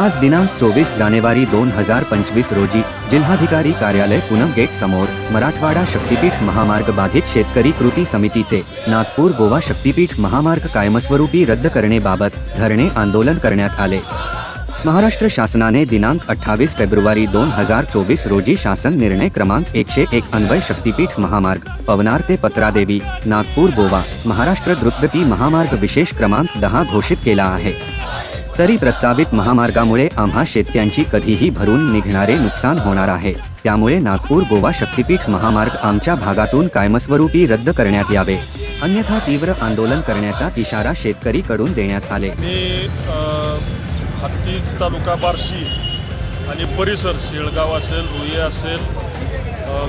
आज दिनांक चोवीस जानेवारी दोन हजार पंचवीस रोजी जिल्हाधिकारी कार्यालय पूनम गेट समोर मराठवाडा शक्तीपीठ महामार्ग बाधित शेतकरी कृती समितीचे नागपूर गोवा शक्तीपीठ महामार्ग कायमस्वरूपी रद्द करण्याबाबत धरणे आंदोलन करण्यात आले. महाराष्ट्र शासनाने दिनांक अठ्ठावीस फेब्रुवारी दोन हजार चोवीस रोजी शासन निर्णय क्रमांक एकशे एक अन्वय शक्तीपीठ महामार्ग पवनार ते पत्रादेवी नागपूर गोवा महाराष्ट्र द्रुतगती महामार्ग विशेष क्रमांक दहा घोषित केला आहे. तरी प्रस्तावित महामार्गामुळे आम्हा शेतकऱ्यांची कधीही भरून निघणारे नुकसान होणार आहे. त्यामुळे नागपूर गोवा शक्तीपीठ महामार्ग आमच्या भागातून कायमस्वरूपी रद्द करण्यात यावे. अन्यथा तीव्र आंदोलन करण्याचा इशारा शेतकरीकडून देण्यात आले. मी हत्तीज तालुका बार्शी आणि परिसर शेळगाव असेल रुई असेल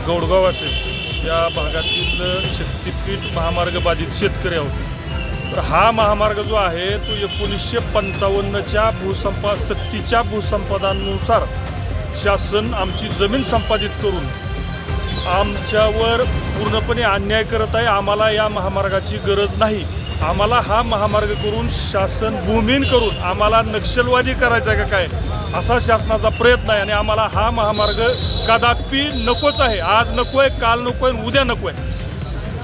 गौडगाव असेल या भागातील शक्तीपीठ महामार्ग बाधित शेतकरी आहोत. तर हा महामार्ग जो आहे तो एकोणीसशे पंचावन्नच्या भूसंपा सक्तीच्या भूसंपादनानुसार शासन आमची जमीन संपादित करून आमच्यावर पूर्णपणे अन्याय करत आहे. आम्हाला या महामार्गाची गरज नाही. आम्हाला हा महामार्ग करून शासन भूमीन करून आम्हाला नक्षलवादी करायचा आहे का काय? असा शासनाचा प्रयत्न आहे आणि आम्हाला हा महामार्ग कदापि नकोच आहे. आज नको आहे काल नको आहे उद्या नको आहे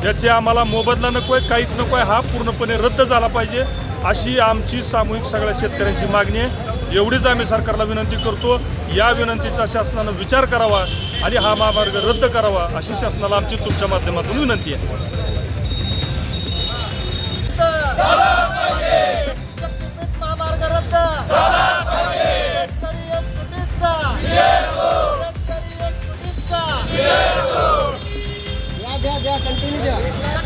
याचे आम्हाला मोबदला नको आहे काहीच नको आहे हा पूर्णपणे रद्द झाला पाहिजे अशी आमची सामूहिक सगळ्या शेतकऱ्यांची मागणी आहे. एवढीच आम्ही सरकारला विनंती करतो. या विनंतीचा शासनानं विचार करावा आणि हा महामार्ग रद्द करावा अशी शासनाला आमची तुमच्या माध्यमातून विनंती आहे. शेतकरी